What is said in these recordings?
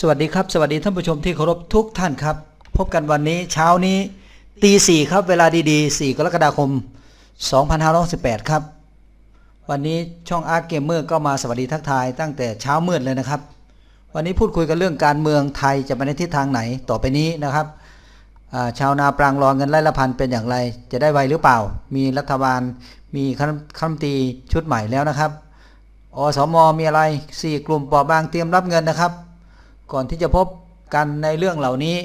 สวัสดีครับ สวัสดีท่านผู้ชมที่เคารพทุกท่านครับ พบกันวันนี้เช้านี้ตีสี่ครับเวลาดีๆ 4 กรกฎาคม 2518 ครับ วันนี้ช่องอาร์เกมเมอร์ก็มาสวัสดีทักทายตั้งแต่เช้ามืดเลยนะครับ วันนี้พูดคุยกันเรื่องการเมืองไทยจะไปในทิศทางไหนต่อไปนี้นะครับาชาวนาปรางรอเงินไร่ละพันเป็นอย่างไร จะได้ไวหรือเปล่า มีรัฐบาลมีคณะคณะรัฐมตีชุดใหม่แล้วนะครับอสมมีอะไร 4 กลุ่มปราะบางเตรียมรับเงินนะครับ ก่อนที่จะพบกันในเรื่องเหล่านี้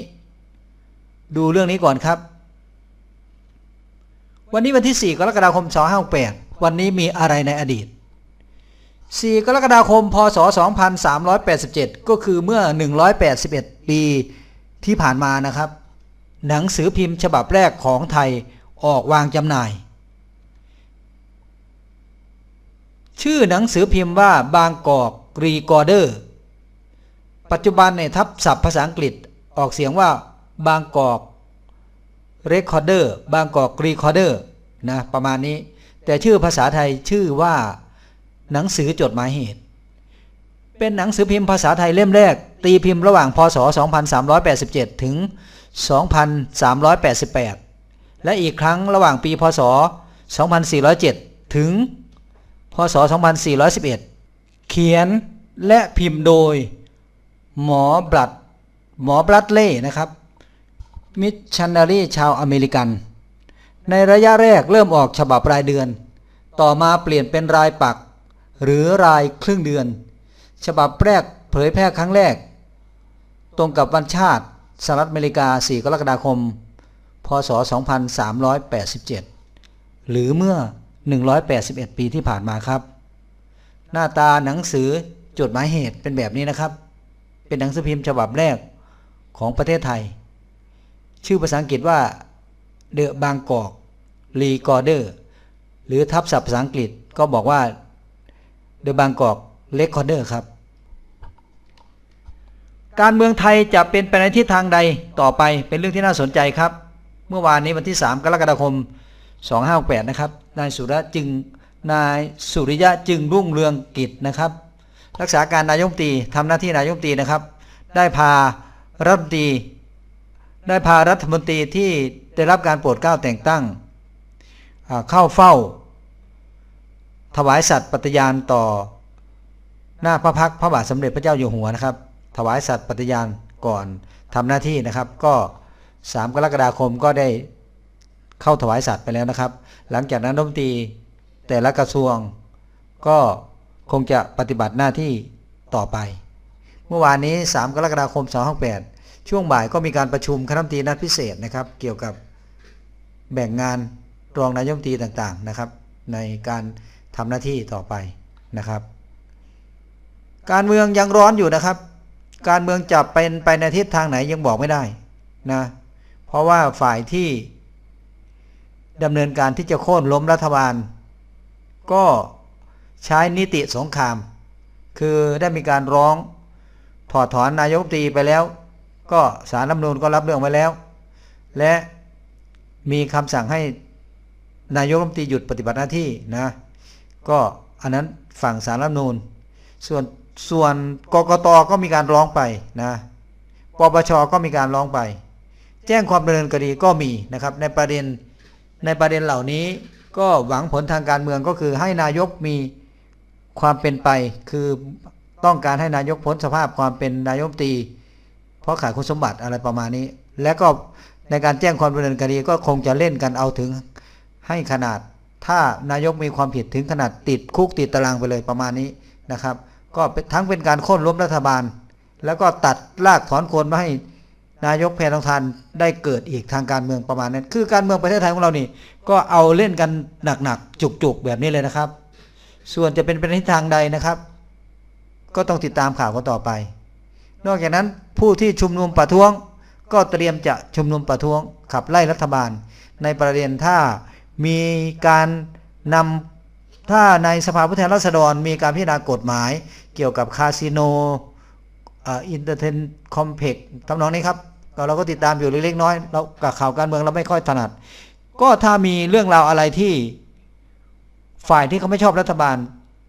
ดูเรื่องนี้ก่อนครับ วันนี้วันที่ 4 กรกฎาคม 2568 วันนี้มีอะไรในอดีต 4 กรกฎาคม พศ 2387 ก็คือเมื่อ 181 ปีที่ผ่านมานะครับ หนังสือพิมพ์ฉบับแรกของไทยออกวางจำหน่าย ชื่อหนังสือพิมพ์ว่าบางกอกรีกอร์เดอร์ ปัจจุบันเนี่ยทับศัพท์ภาษาอังกฤษออกเสียงว่าบางกอกเรคคอร์เดอร์บางกอกรีคอร์เดอร์นะประมาณนี้ แต่ชื่อภาษาไทยชื่อว่าหนังสือจดหมายเหตุ เป็นหนังสือพิมพ์ภาษาไทยเล่มแรก ตีพิมพ์ระหว่างพศ 2387 ถึง 2388 และอีกครั้งระหว่างปีพศ 2407 ถึง พศ 2411 เขียนและพิมพ์โดย หมอบลัดหมอบลัดเล่นะครับมิชชันนารีชาวอเมริกัน ในระยะแรกเริ่มออกฉบับรายเดือน ต่อมาเปลี่ยนเป็นรายปัก หรือรายครึ่งเดือน ฉบับแรกเผยแพร่ครั้งแรก ตรงกับวันชาติสหรัฐอเมริกา 4 กรกฎาคม พศ 2387 หรือเมื่อ 181 ปีที่ผ่านมาครับ หน้าตาหนังสือจดหมายเหตุเป็นแบบนี้นะครับ เป็นหนังสือพิมพ์ฉบับแรกของประเทศไทย ชื่อภาษาอังกฤษว่า The Bangkok Recorder หรือทับศัพท์ภาษาอังกฤษก็บอกว่า The Bangkok Recorder ครับ การเมืองไทยจะเป็นไปในทิศทางใดต่อไปเป็นเรื่องที่น่าสนใจครับ เมื่อวานนี้วันที่ 3 กรกฎาคม 2568 นะครับนายสุรจึงนายสุริยะจึงรุ่งเรืองกิจนะครับ รักษาการนายมตีทำหน้าที่นายมตีนะครับ ได้พารัฐมนตรีได้พารัฐมนตรีที่ได้รับการโปรดเกล้าแต่งตั้งเข้าเฝ้า ถวายสัตย์ปฏิญาณต่อหน้าพระพักพระบาทสมเด็จพระเจ้าอยู่หัวนะครับ ถวายสัตย์ปฏิญาณก่อนทำหน้าที่นะครับ ก็ 3 กรกฎาคมก็ได้เข้าถวายสัตย์ไปแล้วนะครับ หลังจากนั้นรัฐมนตรีแต่ละกระทรวงก็ คงจะปฏิบัติหน้าที่ต่อไป เมื่อวานนี้ 3 กรกฎาคม2568ช่วงบ่ายก็มีการประชุมคณะรัฐมนตรีนัดพิเศษนะครับ เกี่ยวกับแบ่งงานรองนายกรัฐมนตรีต่างๆนะครับ ในการทำหน้าที่ต่อไปนะครับ การเมืองยังร้อนอยู่นะครับ การเมืองจะเป็นไปในทิศทางไหนยังบอกไม่ได้นะเพราะว่าฝ่ายที่ดำเนินการที่จะโค่นล้มรัฐบาล ก็ ใช้นิติสงคราม คือได้มีการร้องถอดถอนนายกตีไปแล้ว ก็สารรัฐมนูญก็รับเรื่องไว้แล้ว และมีคำสั่งให้นายกรัฐมนตรีหยุดปฏิบัติหน้าที่นะ ก็อันนั้นฝั่งสารรัฐมนูญส่วนส่วนกกตก็มีการร้องไปนะปปชก็มีการร้องไป แจ้งความดำเนินคดีก็มีนะครับ ในประเด็นในประเด็นเหล่านี้ก็หวังผลทางการเมืองก็คือให้นายกมี ความเป็นไปคือต้องการให้นายกพ้นสภาพความเป็นนายกรัฐมตรี เพราะขาดคุณสมบัติอะไรประมาณนี้ และก็ในการแจ้งความดำเนินคดีก็คงจะเล่นกันเอาถึงให้ขนาด ถ้านายกมีความผิดถึงขนาดติดคุกติดตารางไปเลยประมาณนี้นะครับ ก็ทั้งเป็นการโค่นล้มรัฐบาล แล้วก็ตัดรากถอนโคนมาให้นายกแพทองทานได้เกิดอีกทางการเมืองประมาณนั้น คือการเมืองประเทศไทยของเรานี่ ก็เอาเล่นกันหนักๆจุกๆแบบนี้เลยนะครับ ส่วนจะเป็นไปในทิศทางใดนะครับ ก็ต้องติดตามข่าวกันต่อไป นอกจากนั้นผู้ที่ชุมนุมประท้วง ก็เตรียมจะชุมนุมประท้วง ขับไล่รัฐบาล ในประเด็นถ้ามีการนำถ้าในสภาผู้แทนราษฎรมีการพิจารณากฎหมาย เกี่ยวกับคาสิโนอินเตอร์เทนคอมเพล็กทำนองนี้ครับเราก็ติดตามอยู่เล็กๆน้อยเรากับข่าวการเมืองเราไม่ค่อยถนัด ก็ถ้ามีเรื่องราวอะไรที่ ฝ่ายที่เขาไม่ชอบรัฐบาล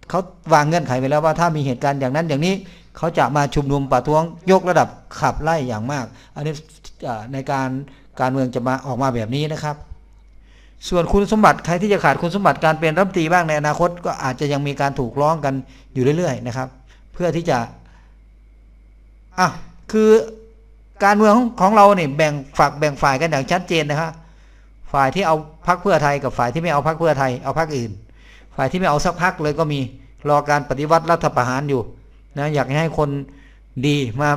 เขาวางเงื่อนไขไว้แล้วว่าถ้ามีเหตุการณ์อย่างนั้นอย่างนี้เขาจะมาชุมนุมประท้วงยกระดับขับไล่อย่างมาก อันนี้ในการการเมืองจะมาออกมาแบบนี้นะครับ ส่วนคุณสมบัติใครที่จะขาดคุณสมบัติการเป็นรัฐมนตรีบ้างในอนาคต ก็อาจจะยังมีการถูกร้องกันอยู่เรื่อย ๆ นะครับ เพื่อที่จะอะคือการเมืองของเราเนี่ยแบ่งฝักแบ่งฝ่ายกันอย่างชัดเจนนะครับฝ่ายที่เอาพักเพื่อไทยกับฝ่ายที่ไม่เอาพักเพื่อไทยเอาพักอื่น ฝ่ายที่ไม่เอาสักพักเลยก็มีรอการปฏิวัติรัฐประหารอยู่นะอยากให้คนดีมา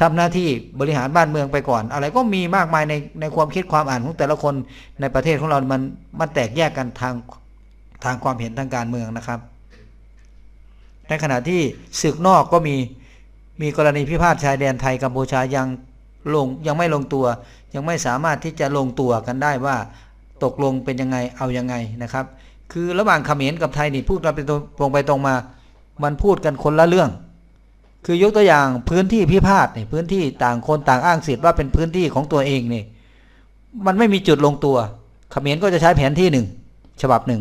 ทำหน้าที่บริหารบ้านเมืองไปก่อน อะไรก็มีมากมายในในความคิดความอ่านของแต่ละคนในประเทศของเรา มันมันแตกแยกกันทางทางความเห็นทางการเมืองนะครับในขณะที่ศึกนอกก็มีมีกรณีพิพาทชายแดนไทยกัมพูชายังลงยังไม่ลงตัว ยังไม่สามารถที่จะลงตัวกันได้ว่าตกลงเป็นยังไงเอายังไงนะครับ คือระหว่างเขมรกับไทยนี่พูดกันเป็นตรงไปตรงมา มันพูดกันคนละเรื่อง คือยกตัวอย่างพื้นที่พิพาทนี่พื้นที่ต่างคนต่างอ้างสิทธิ์ว่าเป็นพื้นที่ของตัวเองนี่ มันไม่มีจุดลงตัว เขมรก็จะใช้แผนที่หนึ่งฉบับหนึ่ง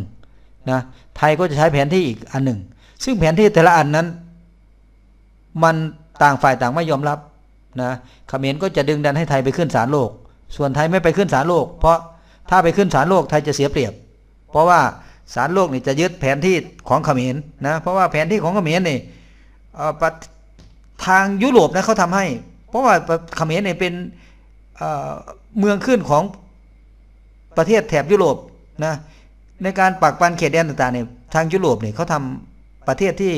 นะไทยก็จะใช้แผนที่อีกอันหนึ่ง ซึ่งแผนที่แต่ละอันนั้น มันต่างฝ่ายต่างไม่ยอมรับนะเขมรก็จะดึงดันให้ไทยไปขึ้นศาลโลก ส่วนไทยไม่ไปขึ้นศาลโลก เพราะถ้าไปขึ้นศาลโลกไทยจะเสียเปรียบ เพราะว่า ศาลโลกนี่จะยึดแผนที่ของเขมรนะเพราะว่าแผนที่ของเขมรนี่ทางยุโรปนะเขาทำให้ เพราะว่าเขมรเนี่ยเป็นเมืองขึ้นของประเทศแถบยุโรปนะในการปักปันเขตแดนต่างๆเนี่ยทางยุโรปเนี่ยเขาทำประเทศที่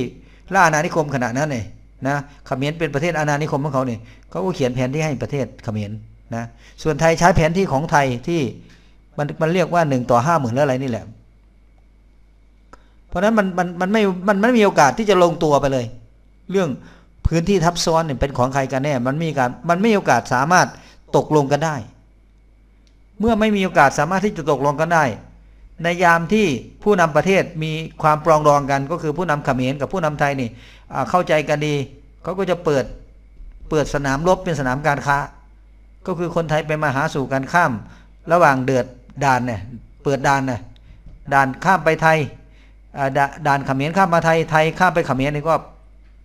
ล่าอาณานิคมขณะนั้นเนี่ยนะเขมรเป็นประเทศอาณานิคมของเขาเนี่ยเขาก็เขียนแผนที่ให้ประเทศเขมรนะส่วนไทยใช้แผนที่ของไทยที่มันมันเรียกว่าหนึ่งต่อห้าหมื่นแล้วอะไรนี่แหละ เพราะนั้นมันมันมันไม่มันไม่มีโอกาสที่จะลงตัวไปเลย เรื่องพื้นที่ทับซ้อนเนี่ยเป็นของใครกันแน่ มันมีการมันไม่มีโอกาสสามารถตกลงกันได้ เมื่อไม่มีโอกาสสามารถที่จะตกลงกันได้ ในยามที่ผู้นำประเทศมีความปรองดองกันก็คือผู้นำเขมรกับผู้นำไทยนี่เข้าใจกันดีเขาก็จะเปิดเปิดสนามรบเป็นสนามการค้า ก็คือคนไทยไปมาหาสู่กันข้าม ระหว่างเดือดด่านเนี่ยเปิดด่านเนี่ยด่านข้ามไปไทย ดด่านเขมรข้ามมาไทยไทยข้ามไปเขมรนี่ก็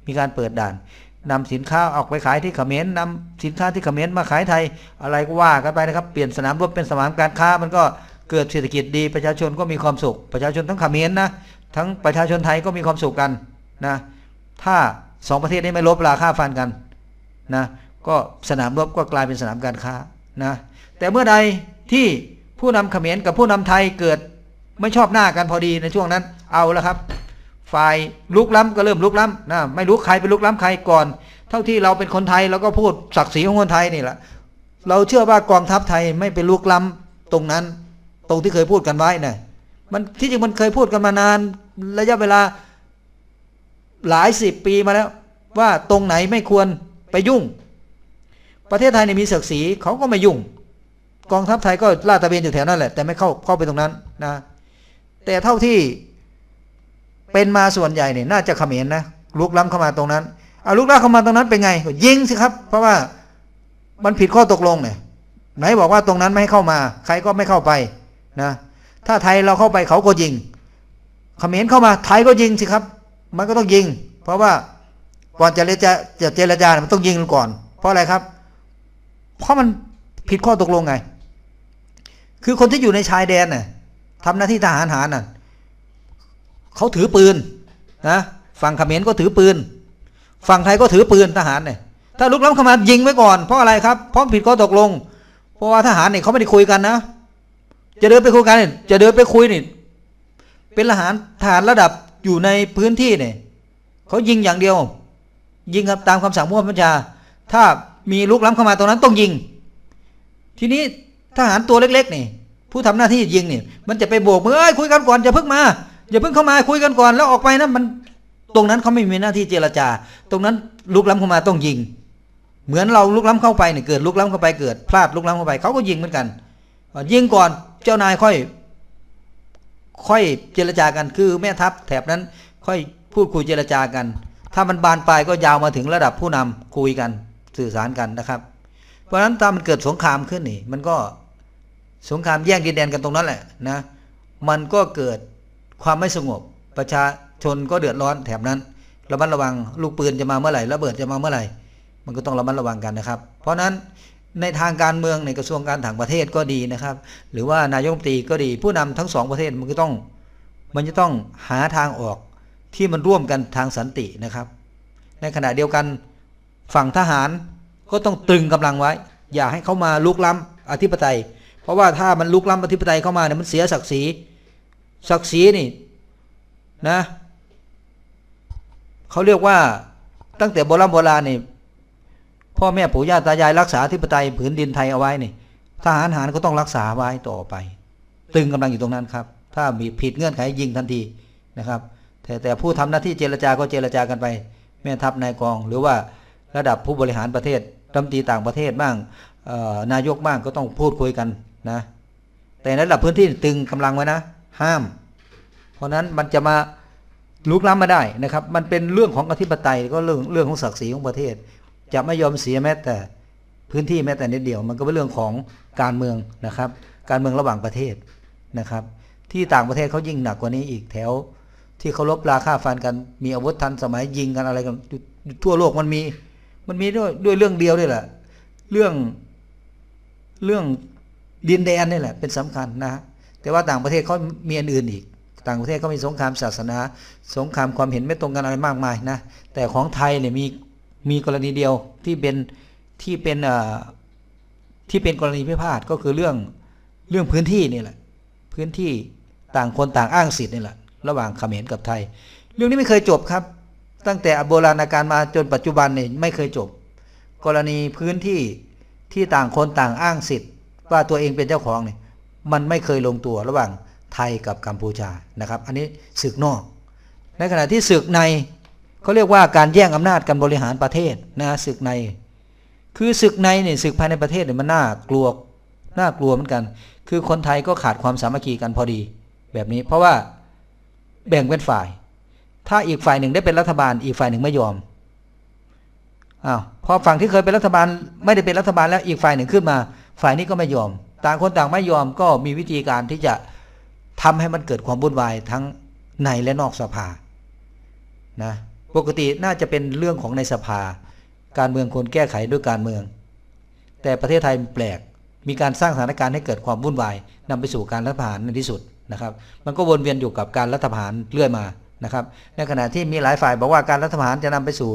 มีการเปิดด่านนำสินค้าออกไปขายที่เขมรนำสินค้าที่เขมรมาขายไทยอะไรก็ว่ากันไปนะครับเปลี่ยนสนามรบเป็นสนามการค้ามันก็เกิดเศรษฐกิจดีประชาชนก็มีความสุข ประชาชนทั้งเขมรนะทั้งประชาชนไทยก็มีความสุขกันนะถ้าสองประเทศนี้ไม่ลบราค่าฟันกันนะก็สนามรบก็กลายเป็นสนามการค้านะแต่เมื่อใดที่ผู้นำเขมรกับผู้นำไทยเกิด ไม่ชอบหน้ากันพอดีในช่วงนั้น เอาแล้วครับ ฝ่ายลุกล้ำก็เริ่มลุกล้ำนะไม่รู้ใครเป็นลุกล้ำใครก่อน เท่าที่เราเป็นคนไทยเราก็พูดศักดิ์ศรีของคนไทยนี่แหละเราเชื่อว่ากองทัพไทยไม่เป็นลุกล้ำตรงนั้น ตรงที่เคยพูดกันไว้นะมันที่จริงมันเคยพูดกันมานานระยะเวลาหลายสิบปีมาแล้ว ว่าตรงไหนไม่ควรไปยุ่ง ประเทศไทยเนี่ยมีศักดิ์ศรีเขาก็ไม่ยุ่ง กองทัพไทยก็ลาดตระเวนอยู่แถวนั้นแหละแต่ไม่เข้าเข้าไปตรงนั้นนะ แต่เท่าที่เป็นมาส่วนใหญ่เนี่ยน่าจะเขมรนะลุกล้ำเข้ามาตรงนั้นเอาลุกล้ำเข้ามาตรงนั้นเป็นไงยิงสิครับ เพราะว่ามันผิดข้อตกลงเนี่ยไหนบอกว่าตรงนั้นไม่ให้เข้ามา ใครก็ไม่เข้าไปนะถ้าไทยเราเข้าไปเขาก็ยิงเขมรเข้ามาไทยก็ยิงสิครับ มันก็ต้องยิง เพราะว่าก่อนจะเจรจาจะเจรจาเนี่ยมันต้องยิงก่อน เพราะอะไรครับ เพราะมันผิดข้อตกลงไง คือคนที่อยู่ในชายแดนน่ะ ทำหน้าที่ทหารหารน่ะเขาถือปืนนะฝั่งเขมรก็ถือปืน ฝั่งไทยก็ถือปืนทหารเนี่ยถ้าลุกล้ำเข้ามายิงไว้ก่อนเพราะอะไรครับเพราะผิดข้อตกลง เพราะว่าทหารเนี่ยเขาไม่ได้คุยกันนะ จะเดินไปคุยกันเนี่ยจะเดินไปคุยนี่เป็นทหารทหารระดับอยู่ในพื้นที่เนี่ยเขายิงอย่างเดียว ยิงครับตามคำสั่งผู้บัญชา ถ้ามีลุกล้ำเข้ามาตรงนั้นต้องยิง ทีนี้ทหารตัวเล็กๆนี่ ผู้ทำหน้าที่ยิงเนี่ยมันจะไปโบกมือเอ้ยคุยกันก่อนอย่าเพิ่งมาอย่าเพิ่งเข้ามาคุยกันก่อนแล้วออกไปนะมันตรงนั้นเขาไม่มีหน้าที่เจรจา ตรงนั้นลุกล้ำเข้ามาต้องยิง เหมือนเราลุกล้ำเข้าไปเนี่ยเกิดลุกล้ำเข้าไปเกิดพลาดลุกล้ำเข้าไปเขาก็ยิงเหมือนกันยิงก่อนเจ้านายค่อย ค่อยเจรจากันคือแม่ทัพแถบนั้นค่อยพูดคุยเจรจากัน ถ้ามันบานปลายก็ยาวมาถึงระดับผู้นำคุยกันสื่อสารกันนะครับ เพราะฉะนั้นถ้ามันเกิดสงครามขึ้นนี่ มันก็ สงครามแย่งดินแดนกันตรงนั้นแหละนะมันก็เกิดความไม่สงบ ประชาชนก็เดือดร้อนแถบนั้นระมัดระวังลูกปืนจะมาเมื่อไหร่ระเบิดจะมาเมื่อไหร่ มันก็ต้องระมัดระวังกันนะครับ เพราะฉะนั้นในทางการเมืองในกระทรวงการต่างประเทศก็ดีนะครับ หรือว่านายกรัฐมนตรีก็ดีผู้นำทั้งสองประเทศมันก็ต้อง มันจะต้องหาทางออกที่มันร่วมกันทางสันตินะครับ ในขณะเดียวกันฝั่งทหารก็ต้องตึงกำลังไว้ อย่าให้เขามาลุกล้ำอธิปไตย เพราะว่าถ้ามันลุกล้ำอธิปไตยเข้ามาเนี่ยมันเสียศักดิ์ศรีศักดิ์ศรีนี่นะเขาเรียกว่าตั้งแต่โบราณโบราณนี่พ่อแม่ปู่ย่าตายายรักษาอธิปไตยผืนดินไทยเอาไว้นี่ทหารหารก็ต้องรักษาไว้ต่อไป ตึงกำลังอยู่ตรงนั้นครับ ถ้ามีผิดเงื่อนไขยิงทันทีนะครับ แต่แต่ผู้ทำหน้าที่เจรจาก็เจรจากันไป แม่ทัพนายกอง หรือว่าระดับผู้บริหารประเทศรัฐมนตรีต่างประเทศบ้างนายกบ้างก็ต้องพูดคุยกัน นะ แต่ในระดับพื้นที่ตึงกำลังไว้นะ ห้าม เพราะนั้นมันจะมาลุกล้ำมาได้นะครับ มันเป็นเรื่องของอธิปไตยก็เรื่องเรื่องของศักดิ์ศรีของประเทศ จะไม่ยอมเสียแม้แต่พื้นที่แม้แต่นิดเดียว มันก็เป็นเรื่องของการเมืองนะครับ การเมืองระหว่างประเทศนะครับ ที่ต่างประเทศเขายิ่งหนักกว่านี้อีกแถว ที่เขาลบราค่าฟันกันมีอาวุธทันสมัยยิงกันอะไรกันทั่วโลกมันมี มันมีด้วยด้วยเรื่องเดียวนี่แหละเรื่องเรื่อง ดินแดนนี่แหละเป็นสำคัญนะฮะแต่ว่าต่างประเทศเขามีอันอื่นอีก ต่างประเทศเขามีสงครามศาสนา สงครามความเห็นไม่ตรงกันอะไรมากมายนะแต่ของไทยเนี่ยมีมีกรณีเดียวที่เป็นที่เป็นที่เป็นกรณีพิพาทก็คือเรื่องเรื่องพื้นที่นี่แหละ พื้นที่ต่างคนต่างอ้างสิทธิ์นี่แหละระหว่างเขมรกับไทย เรื่องนี้ไม่เคยจบครับ ตั้งแต่โบราณกาลมาจนปัจจุบันเนี่ยไม่เคยจบ กรณีพื้นที่ที่ต่างคนต่างอ้างสิทธิ์ ว่าตัวเองเป็นเจ้าของเนี่ยมันไม่เคยลงตัวระหว่างไทยกับกัมพูชานะครับ อันนี้ศึกนอก ในขณะที่ศึกในเขาเรียกว่าการแย่งอำนาจกันบริหารประเทศนะศึกใน คือศึกในเนี่ยศึกภายในประเทศเนี่ยมันน่ากลัวน่ากลัวเหมือนกัน คือคนไทยก็ขาดความสามัคคีกันพอดี แบบนี้เพราะว่าแบ่งเป็นฝ่าย ถ้าอีกฝ่ายหนึ่งได้เป็นรัฐบาล อีกฝ่ายหนึ่งไม่ยอมอ้าวพอฝั่งที่เคยเป็นรัฐบาลไม่ได้เป็นรัฐบาลแล้วอีกฝ่ายหนึ่งขึ้นมา ฝ่ายนี้ก็ไม่ยอม ต่างคนต่างไม่ยอมก็มีวิธีการที่จะทำให้มันเกิดความวุ่นวายทั้งในและนอกสภานะปกติน่าจะเป็นเรื่องของในสภา การเมืองควรแก้ไขด้วยการเมือง แต่ประเทศไทยแปลกมีการสร้างสถานการณ์ให้เกิดความวุ่นวายนำไปสู่การรัฐประหารในที่สุดนะครับ มันก็วนเวียนอยู่กับการรัฐประหารเรื่อยมานะครับ ในขณะที่มีหลายฝ่ายบอกว่าการรัฐประหารจะนำไปสู่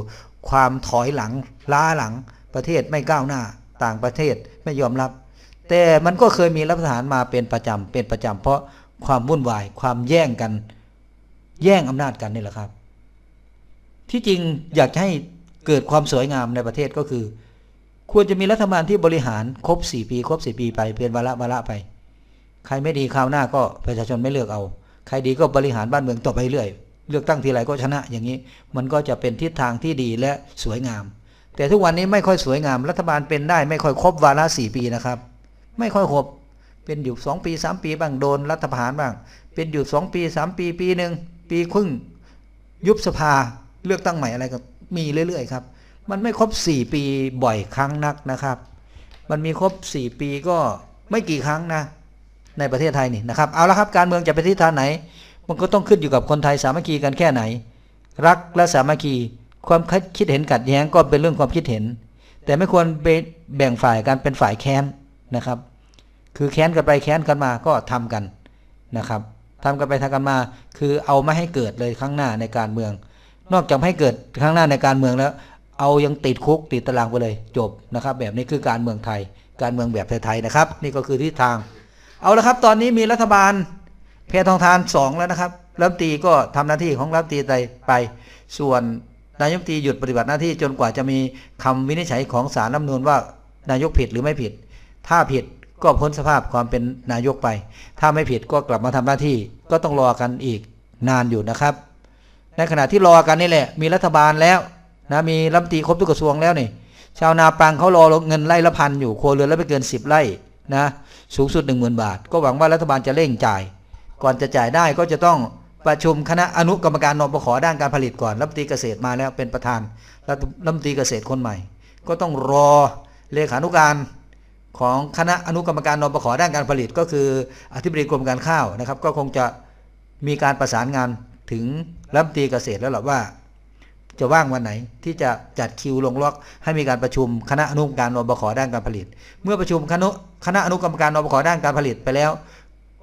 ความถอยหลังล้าหลังประเทศไม่ก้าวหน้า ต่างประเทศไม่ยอมรับ แต่มันก็เคยมีรัฐประหารมาเป็นประจำเป็นประจำเพราะความวุ่นวายความแย่งกัน แย่งอำนาจกันนี่แหละครับ ที่จริงอยากให้เกิดความสวยงามในประเทศก็คือ ควรจะมีรัฐบาลที่บริหารครบ4ปี ครบ4ปีไปเป็นวาระวาระไป ใครไม่ดีคราวหน้าก็ประชาชนไม่เลือกเอา ใครดีก็บริหารบ้านเมืองต่อไปเรื่อยเลือกตั้งทีไรก็ชนะอย่างนี้ มันก็จะเป็นทิศทางที่ดีและสวยงาม แต่ทุกวันนี้ไม่ค่อยสวยงาม รัฐบาลเป็นได้ไม่ค่อยครบวาระสี่ปีนะครับ ไม่ค่อยครบเป็นอยู่สองปีสามปีบ้างโดนรัฐประหารบ้าง เป็นอยู่สองปีสามปีปีหนึ่งปีครึ่งยุบสภาเลือกตั้งใหม่อะไรก็มีเรื่อยๆครับ มันไม่ครบ4ปีบ่อยครั้งนักนะครับ มันมีครบ4ปีก็ไม่กี่ครั้งนะ ในประเทศไทยนี่นะครับเอาละครับการเมืองจะไปทิศทางไหน มันก็ต้องขึ้นอยู่กับคนไทยสามัคคีกันแค่ไหน รักและสามัคคี ความคิดเห็นขัดแย้งก็เป็นเรื่องความคิดเห็น แต่ไม่ควรไปแบ่งฝ่ายกันเป็นฝ่ายแค้นนะครับ คือแค้นกันไปแค้นกันมาก็ทำกันนะครับทำกันไปทำกันมา คือเอาไม่ให้เกิดเลยข้างหน้าในการเมือง นอกจากไม่ให้เกิดข้างหน้าในการเมืองแล้ว เอายังติดคุกติดตารางไปเลยจบนะครับ แบบนี้คือการเมืองไทย การเมืองแบบไทยๆนะครับ นี่ก็คือทิศทาง เอาละครับ ตอนนี้มีรัฐบาลเพทองทานสองแล้วนะครับรัฐตีก็ทำหน้าที่ของรัฐตีไป ส่วน นายกตีหยุดปฏิบัติหน้าที่จนกว่าจะมีคำวินิจฉัยของศาลรัฐมนูญว่านายกผิดหรือไม่ผิด ถ้าผิดก็พ้นสภาพความเป็นนายกไป ถ้าไม่ผิดก็กลับมาทำหน้าที่ก็ต้องรอกันอีกนานอยู่นะครับ ในขณะที่รอกันนี่แหละ มีรัฐบาลแล้วนะมีรัฐมนตรีครบทุกกระทรวงแล้วนี่ ชาวนาปังเขารอเงินไร่ละพันอยู่ครัวเรือนแล้วไม่เกิน 10 ไร่นะสูงสุด 1 0,000 บาท ก็หวังว่ารัฐบาลจะเร่งจ่าย ก่อนจะจ่ายได้ก็จะต้อง ประชุมคณะอนุกรรมการนปขด้านการผลิตก่อนรัฐมนตรีเกษตรมาแล้วเป็นประธานรัฐมนตรีเกษตรคนใหม่ ก็ต้องรอเลขานุการของคณะอนุกรรมการนปขด้านการผลิตก็คืออธิบดีกรมการข้าวนะครับ ก็คงจะมีการประสานงานถึงรัฐมนตรีเกษตรแล้วหรอว่า จะว่างวันไหนที่จะจัดคิวลงล็อก ให้มีการประชุมคณะอนุกรรมการนบขด้านการผลิต เมื่อประชุมคณะคณะอนุกรรมการนบขด้านการผลิตไปแล้ว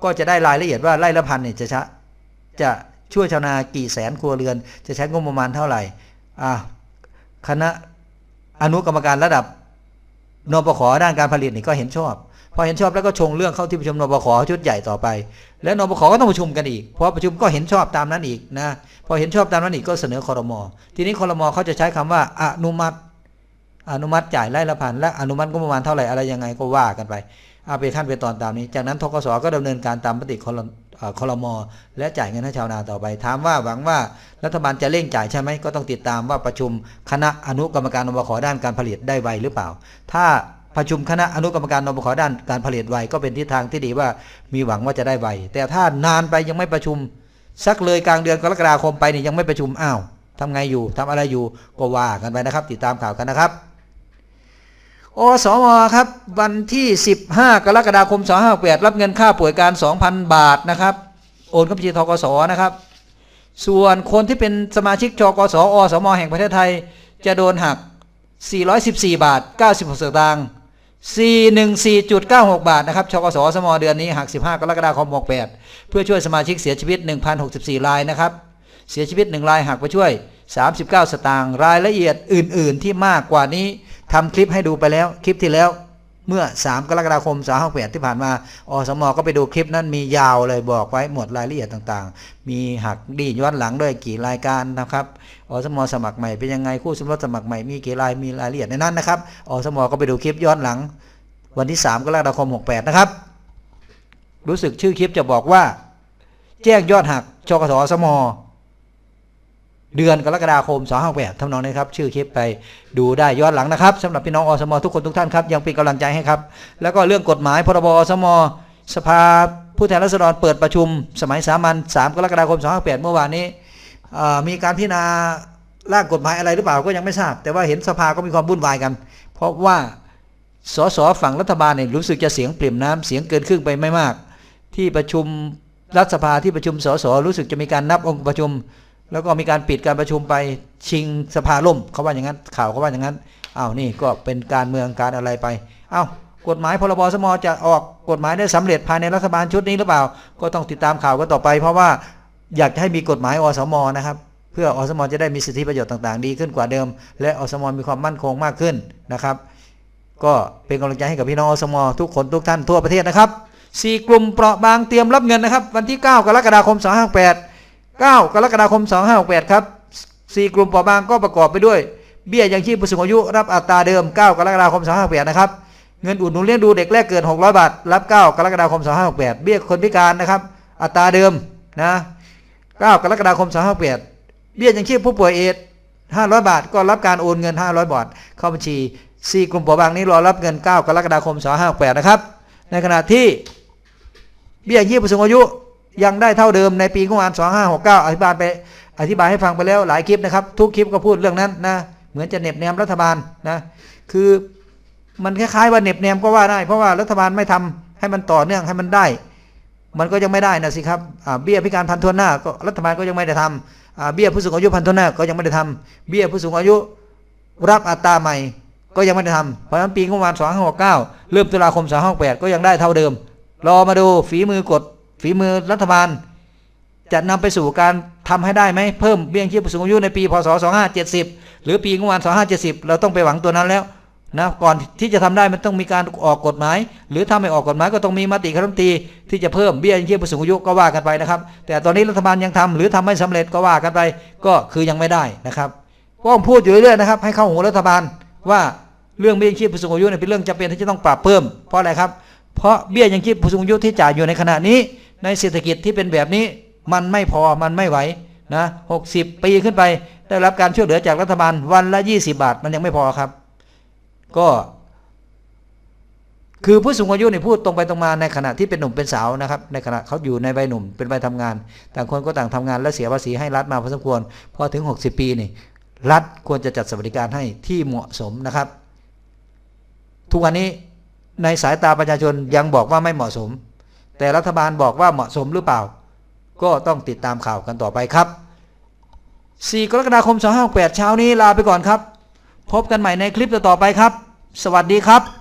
ก็จะได้รายละเอียดว่าไร่ละพันเนี่ยจะชะ จะช่วยชาวนากี่แสนครัวเรือน จะใช้งบประมาณเท่าไหร่อ่าคณะอนุกรรมการระดับนปขด้านการผลิตนี่ก็เห็นชอบ พอเห็นชอบแล้วก็ชงเรื่องเข้าที่ประชุมนปขชุดใหญ่ต่อไป แล้วนปขก็ต้องประชุมกันอีกพอประชุมก็เห็นชอบตามนั้นอีกนะพอเห็นชอบตามนั้นอีกก็เสนอคอรมอทีนี้คอรมอเขาจะใช้คำว่าอนุมัติ อนุมัติจ่ายไร่ละพันและอนุมัติก็ประมาณเท่าไหร่อะไรยังไงก็ว่ากันไปเอาไปขั้นไปตอนตามนี้ จากนั้นทกสก็ดำเนินการตามมติคอร คอรมอและจ่ายเงินให้ชาวนาต่อไป ถามว่าหวังว่ารัฐบาลจะเร่งจ่ายใช่ไหมก็ต้องติดตามว่าประชุมคณะอนุกรรมการนบขด้านการผลิตได้ไวหรือเปล่า ถ้าประชุมคณะอนุกรรมการนบขด้านการผลิตไวก็เป็นทิศทางที่ดีว่ามีหวังว่าจะได้ไวแต่ถ้านานไปยังไม่ประชุมสักเลยกลางเดือนกรกฎาคมไปนี่ยังไม่ประชุมอ้าวทำไงอยู่ทำอะไรอยู่ก็ว่ากันไปนะครับ ติดตามข่าวกันนะครับ อสมครับ วันที่ 15 กรกฎาคม2568รับเงินค่าป่วยการ 2,000 บาทนะครับ โอนเข้าบัญชีทกสนะครับ ส่วนคนที่เป็นสมาชิกจกสอสมแห่งประเทศไทย จะโดนหัก 414 บาท 96สตางค์414.96 บาทนะครับชกสสมเดือนนี้หัก 15 กรกฎาคม 68 เพื่อช่วยสมาชิกเสียชีวิต 1,064 รายนะครับ เสียชีวิต 1 รายหักไปช่วย 39 สตางค์ รายละเอียดอื่น ๆ ที่มากกว่านี้ ทำคลิปให้ดูไปแล้วคลิปที่แล้วเมื่อ 3 กรกฎาคม2568ที่ผ่านมา อสมก็ไปดูคลิปนั้นมียาวเลยบอกไว้หมดรายละเอียดต่างๆ มีหักดีย้อนหลังด้วยกี่รายการนะครับ อสมสมัครใหม่เป็นยังไงคู่สมรสสมัครใหม่มีกี่รายมีรายละเอียดในนั้นนะครับ อสมก็ไปดูคลิปย้อนหลัง วันที่ 3 กรกฎาคม 68 นะครับ รู้สึกชื่อคลิปจะบอกว่า แจ้งยอดหักชกสสม เดือนกรกฎาคม258ทำนองนี้ครับชื่อคลิปไปดูได้ย้อนหลังนะครับสำหรับพี่น้องอสมทุกคนทุกท่านครับยังเป็นกำลังใจให้ครับแล้วก็เรื่องกฎหมายพรบอสมสภาผู้แทนราษฎรเปิดประชุม สมัยสามัญ3กรกฎาคม258เมื่อวานนี้มีการพิจารณาร่างกฎหมายอะไรหรือเปล่าก็ยังไม่ทราบ แต่ว่าเห็นสภาก็มีความวุ่นวายกัน เพราะว่าสสฝั่งรัฐบาลเนี่ยรู้สึกจะเสียงเปริ่ยมน้ำเสียงเกินครึ่งไปไม่มาก ที่ประชุมรัฐสภาที่ประชุมสสรู้สึกจะมีการนับองค์ประชุม แล้วก็มีการปิดการประชุมไปชิงสภาล่มเขาว่าอย่างนั้น ข่าวเขาว่าอย่างนั้นอ้าวนี่ก็เป็นการเมืองการอะไรไปอ้าวกฎหมายพรบสมจะออกกฎหมายได้สำเร็จภายในรัฐบาลชุดนี้หรือเปล่า ก็ต้องติดตามข่าวกันต่อไป เพราะว่าอยากจะให้มีกฎหมายอสมนะครับ เพื่ออสมจะได้มีสิทธิประโยชน์ต่างๆ ดีขึ้นกว่าเดิม และอสมมีความมั่นคงมากขึ้นนะครับ ก็เป็นกำลังใจให้กับพี่น้องอสมทุกคนทุกท่านทั่วประเทศนะครับสี่กลุ่มเปราะบางเตรียมรับเงินนะครับ วันที่ 9 กรกฎาคม 258 9 กรกฎาคม 2568 ครับ 4 กลุ่มเปราะบางก็ประกอบไปด้วย เบี้ยยังชีพผู้สูงอายุรับอัตราเดิม 9 กรกฎาคม 2568 นะครับ เงินอุดหนุนเลี้ยงดูเด็กแรกเกิด 600 บาท รับ 9 กรกฎาคม 2568 เบี้ยคนพิการนะครับ อัตราเดิมนะ 9 กรกฎาคม 2568 เบี้ยยังชีพผู้ป่วยเอดส์500 บาท ก็รับการโอนเงิน 500 บาท เข้าบัญชี 4 กลุ่มเปราะบางนี้รอรับเงิน 9 กรกฎาคม 2568 นะครับ ในขณะที่เบี้ยยังชีพผู้สูงอายุ ยังได้เท่าเดิมในปีงบประมาณ2569 อธิบายไปอธิบายให้ฟังไปแล้วหลายคลิปนะครับ ทุกคลิปก็พูดเรื่องนั้นนะเหมือนจะเน็บแนมรัฐบาลนะคือมันคล้ายๆว่าเน็บแนมก็ว่าได้ เพราะว่ารัฐบาลไม่ทำให้มันต่อเนื่องให้มันได้ มันก็ยังไม่ได้นะสิครับเบี้ยพิการพันทวนหน้าก็รัฐบาลก็ยังไม่ได้ทำอ่าเบี้ยผู้สูงอายุพันทวนหน้าก็ยังไม่ได้ทำเบี้ยผู้สูงอายุรับอัตราใหม่ก็ยังไม่ได้ทำเพราะฉะนั้นปีงบประมาณ2569 เริ่มตุลาคม2568 ก็ยังได้เท่าเดิม รอมาดูฝีมือกฎ ฝีมือรัฐบาล จะนำไปสู่การทำให้ได้ไหมเพิ่มเบี้ยงชีพผู้สูงอายุในปีพศ2570 หรือปีงบประมาณ2570 เราต้องไปหวังตัวนั้นแล้วนะก่อนที่จะทำได้มันต้องมีการออกกฎหมาย หรือถ้าไม่ออกกฎหมายก็ต้องมีมติคณะรัฐมนตรีที่จะเพิ่มเบี้ยยังชีพผู้สูงอายุก็ว่ากันไปนะครับ แต่ตอนนี้รัฐบาลยังทำหรือทำไม่สำเร็จก็ว่ากันไป ก็คือยังไม่ได้นะครับก็พูดอยู่เรื่อยนะครับ ให้เข้าหูรัฐบาลว่าเรื่องเบี้ยยังชีพผู้สูงอายุเนี่ยเป็นเรื่องจำเป็นที่จะต้องปรับเพิ่มเพราะอะไรครับ เพราะเบี้ยยังชีพผู้สูงอายุที่จ่ายอยู่ในขณะนี้ ในเศรษฐกิจที่เป็นแบบนี้มันไม่พอมันไม่ไหวนะหกสิบปีขึ้นไป ได้รับการช่วยเหลือจากรัฐบาลวันละ20บาท มันยังไม่พอครับ ก็ คือผู้สูงอายุเนี่ยพูดตรงไปตรงมาในขณะที่เป็นหนุ่มเป็นสาวนะครับ ในขณะเขาอยู่ในวัยหนุ่มเป็นวัยทำงาน ต่างคนก็ต่างทำงานและเสียภาษีให้รัฐมาพอสมควรพอถึง 60 ปีนี่รัฐควรจะจัดสวัสดิการให้ที่เหมาะสมนะครับ ทุกวันนี้ในสายตาประชาชนยังบอกว่าไม่เหมาะสม แต่รัฐบาลบอกว่าเหมาะสมหรือเปล่า ก็ต้องติดตามข่าวกันต่อไปครับ 4 กรกฎาคม 2568 เช้านี้ลาไปก่อนครับ พบกันใหม่ในคลิปต่อๆไปครับ สวัสดีครับ